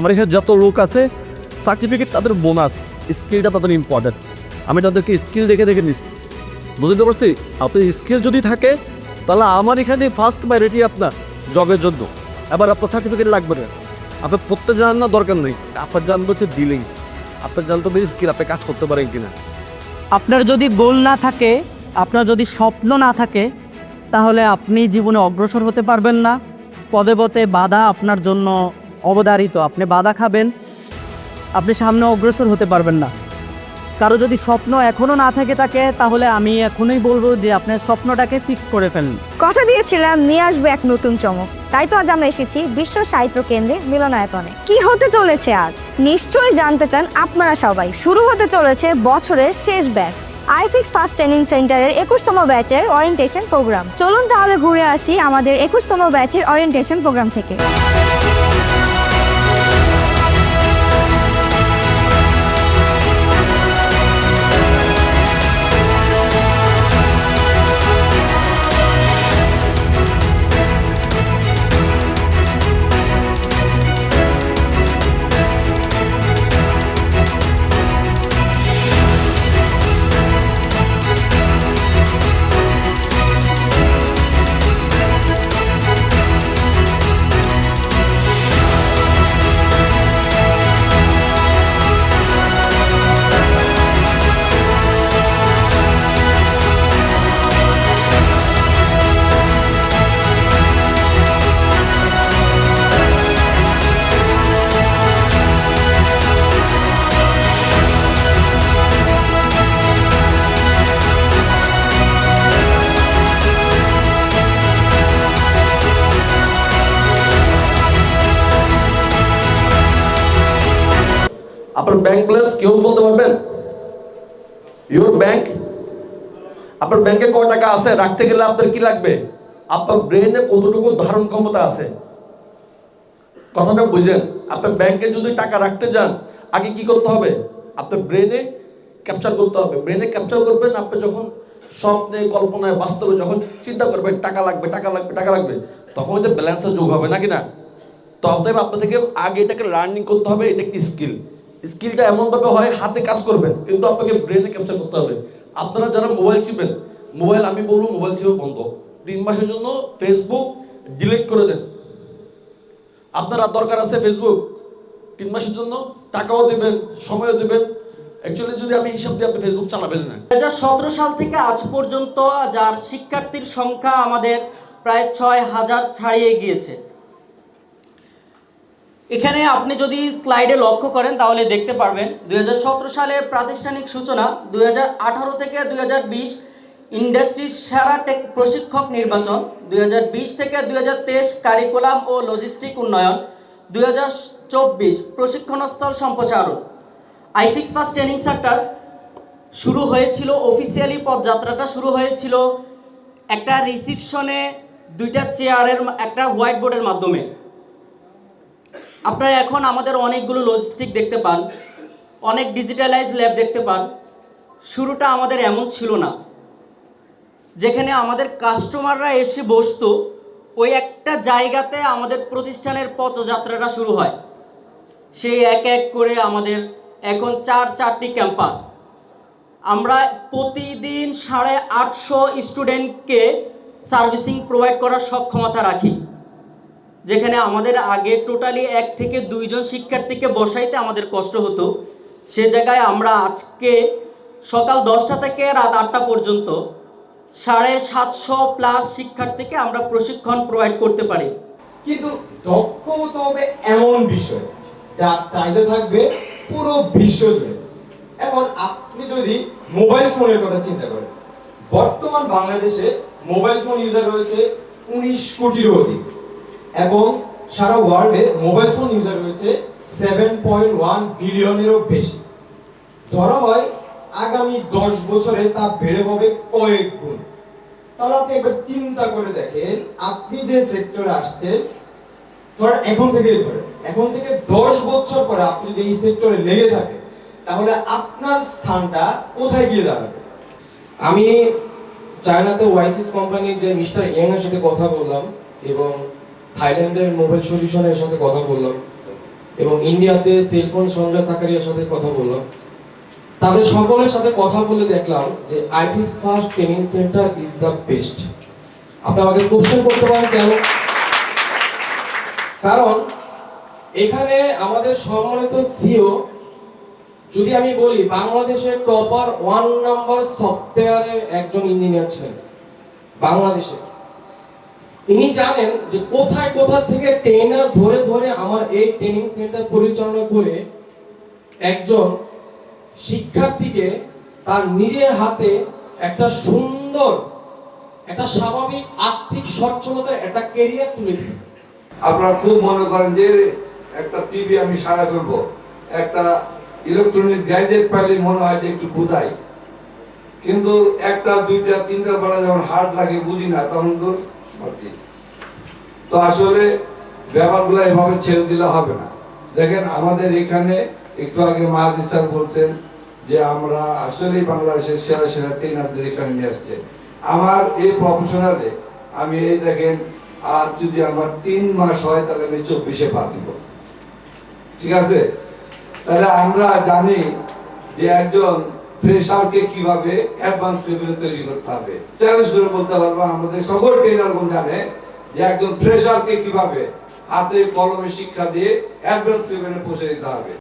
আমার এখানে যত লোক আছে সার্টিফিকেট তাদের বোনাস স্কিলটা তাদের ইম্পর্টেন্ট আমি তাদেরকে স্কিল দেখে দেখে নিচ্ছি। বুঝতে পারছি? আপনার স্কিল যদি থাকে, তাহলে আমার এখানে ফার্স্ট প্রায়োরিটি আপনার জবের জন্য। এবার আপনার সার্টিফিকেট লাগবে না। আপনার পড়তে জানার না দরকার নেই। আপনার জানতে হচ্ছে ডিলিং আপনার জানতে হবে স্কিল আপনি কাজ করতে পারেন কিনা। আপনার যদি গোল না থাকে, আপনার যদি স্বপ্ন না থাকে, তাহলে আপনি জীবনে অগ্রসর হতে পারবেন না। পদে পদে বাধা আপনার জন্য অবধারিত। আপনি বাধা খাবেন, আপনি সামনে অগ্রসর হতে পারবেন না। কারও যদি স্বপ্ন এখনও না থাকে থাকে তাহলে আমি এখনই বলব যে আপনার স্বপ্নটাকে ফিক্স করে ফেলুন। কথা দিয়েছিলাম, নিয়ে আসব এক নতুন চমক। তাই তো আজ আমরা এসেছি বিশ্ব সাহিত্য কেন্দ্রে মিলনায়তনে। কি হতে চলেছে আজ? নিশ্চয়ই জানতে চান আপনারা সবাই। শুরু হতে চলেছে বছরের শেষ ব্যাচ আইফিক্স ফার্স্ট ট্রেনিং সেন্টারের একুশতম ব্যাচের অরিয়েন্টেশন প্রোগ্রাম চলুন তাহলে ঘুরে আসি আমাদের একুশতম ব্যাচের অরিয়েন্টেশন প্রোগ্রাম থেকে। আপনার ব্যাংক ব্যালেন্স কেউ বলতে পারবেন? ইউর ব্যাংক আপনার ব্যাংকে কয় টাকা আছে? রাখতে গেলে আপনার কি লাগবে? আপনার ব্রেনে কতটুকু ধারণ ক্ষমতা আছে? কথাটা বুঝেন। আপনার ব্যাংকে যদি টাকা রাখতে যান, আগে কি করতে হবে? আপনার ব্রেনে ক্যাপচার করতে হবে। ব্রেনে ক্যাপচার করবেন, আপনি যখন স্বপ্নে, কল্পনায়, বাস্তবে যখন চিন্তা করবেন, টাকা লাগবে টাকা লাগবে টাকা লাগবে, তখন ওই ব্যালেন্সের যোগ হবে নাকি না? তো অতএব আপনাদেরকে আগে এটাকে লার্নিং করতে হবে, এটা একটি স্কিল স্কিলটা এমনভাবে হয়, হাতে কাজ করবেন, কিন্তু আপনাকে ব্রেনে ক্যাপচার করতে হবে। আপনারা যারা মোবাইল চিপেন মোবাইল আমি বলব মোবাইল চিপে বন্ধ। তিন মাসের জন্য ফেসবুক ডিলিট করে দেন। আপনারা দরকার আছে ফেসবুক তিন মাসের জন্য টাকাও দেবেন, সময়ও দেবেন। অ্যাকচুয়ালি যদি আমি হিসাব দিই আপনি ফেসবুক চালাবেন না। দু হাজার সতেরো সাল থেকে আজ পর্যন্ত যার শিক্ষার্থীর সংখ্যা আমাদের প্রায় ছয় হাজার ছাড়িয়ে গিয়েছে। এখানে আপনি যদি স্লাইডে লক্ষ্য করেন, তাহলে দেখতে পারবেন দুই সালে প্রাতিষ্ঠানিক সূচনা, দুই হাজার আঠারো থেকে দুই ইন্ডাস্ট্রি সেরা টেক প্রশিক্ষক নির্বাচন, দুই হাজার বিশ থেকে দুই হাজার তেইশ কারিকুলাম ও লজিস্টিক উন্নয়ন, দুই হাজার চব্বিশ প্রশিক্ষণস্থল সম্প্রসারণ। আইফিক্স ফার্স্ট ট্রেনিং সেন্টার শুরু হয়েছিল অফিসিয়ালি পদযাত্রাটা শুরু হয়েছিল একটা রিসিপশনে দুইটা চেয়ারের একটা হোয়াইট বোর্ডের মাধ্যমে। আপনারা এখন আমাদের অনেকগুলো লজিস্টিক দেখতে পান, অনেক ডিজিটালাইজ ল্যাব দেখতে পান। শুরুটা আমাদের এমন ছিল না। যেখানে আমাদের কাস্টমাররা এসে বসতো, ওই একটা জায়গাতে আমাদের প্রতিষ্ঠানের পথযাত্রাটা শুরু হয়। সেই এক এক করে আমাদের এখন চার চারটি ক্যাম্পাস আমরা প্রতিদিন সাড়ে আটশো স্টুডেন্টকে সার্ভিসিং প্রোভাইড করার সক্ষমতা রাখি। যেখানে আমাদের আগে টোটালি এক থেকে দুইজন শিক্ষার্থীকে বসাইতে আমাদের কষ্ট হতো। সে জায়গায় আমরা আজকে সকাল দশটা থেকে রাত আটটা পর্যন্ত সাড়ে সাতশো প্লাস শিক্ষার্থীকে আমরা প্রশিক্ষণ প্রোভাইড করতে পারি। কিন্তু দক্ষ হতে হবে এমন বিষয়, যার চাহিদা থাকবে পুরো বিশ্ব জুড়ে। এখন আপনি যদি মোবাইল ফোনের কথা চিন্তা করেন, বর্তমান বাংলাদেশে মোবাইল ফোন ইউজার রয়েছে উনিশ কোটিরও অধিক। এবং সারা ওয়ার্ল্ডে মোবাইল ফোন ইউজার রয়েছে সেভেন পয়েন্ট ওয়ান বিলিয়নেরও বেশি। ধরা হয় আগামী দশ বছরে তা বেড়ে হবে কয়েক গুণ। তাহলে আপনি একবার চিন্তা করে দেখেন, আপনি যে সেক্টরে আসছেন, ধরেন এখন থেকেই ধরেন, এখন থেকে দশ বছর পরে আপনি যদি এই সেক্টরে লেগে থাকে তাহলে আপনার স্থানটা কোথায় গিয়ে দাঁড়াবে? আমি চায়নাতে ওয়াইসিস কোম্পানির যে মিস্টার ইয়াং এর সাথে কথা বললাম এবং থাইল্যান্ডের মোবাইল সলিউশনের সাথে কথা বললাম এবং ইন্ডিয়াতে সেলফোন সঞ্জয় সাকারিয়ার সাথে কথা বললাম। তাদের সকলের সাথে কথা বলে দেখলাম যে আইফিস first training centre is the best আপনি আমাকে কোশ্চেন করতে পারেন কেন? কারণ এখানে আমাদের সম্মানিত সিও যদি আমি বলি বাংলাদেশের টপার ওয়ান নাম্বার সফটওয়্যারের একজন ইঞ্জিনিয়ার ছিলেন। বাংলাদেশে। ইনি জানেন যে কোথায় কোথা থেকে ট্রেনার ধরে ধরে আমার এই ট্রেনিং সেন্টার পরিচালনা করে একজন শিক্ষার্থীকে তার নিজের হাতে একটা সুন্দর, একটা স্বাভাবিক আর্থিক সচ্ছলতার একটা কেরিয়ার তুলে দিল আপনারা খুব মনে করেন যে একটা টিভি আমি সারা ফেলব একটা ইলেকট্রনিক গ্যাজেট পাইলে মনে হয় যে একটু বুঝাই কিন্তু একটা, দুইটা, তিনটা বেলা যখন হার্ড লাগে বুঝি না, তখন। তো আসলে ব্যাপারগুলো এভাবে ছেড়ে দিলে হবে না। দেখেন, আমাদের এখানে একটু আগে মাহাদি স্যার বলছেন যে আমরা আসলেই বাংলাদেশের সেরা সেরা ট্রেনারদের এখানে নিয়ে আসছে। আমার এই প্রফেশনালে আমি এই দেখেন, আর যদি আমার তিন মাস হয়, তাহলে আমি চব্বিশে পা দিব। ঠিক আছে? তাহলে আমরা জানি যে একজন ফ্রেশারকে কীভাবে অ্যাডভান্স লেভেলে তৈরি করতে হবে? চ্যালেঞ্জ করে বলতে পারব, আমাদের সকল ট্রেনারগণ জানে যে একজন ফ্রেশারকে কীভাবে হাতে কলমে শিক্ষা দিয়ে অ্যাডভান্স লেভেলে পৌঁছে দিতে হবে।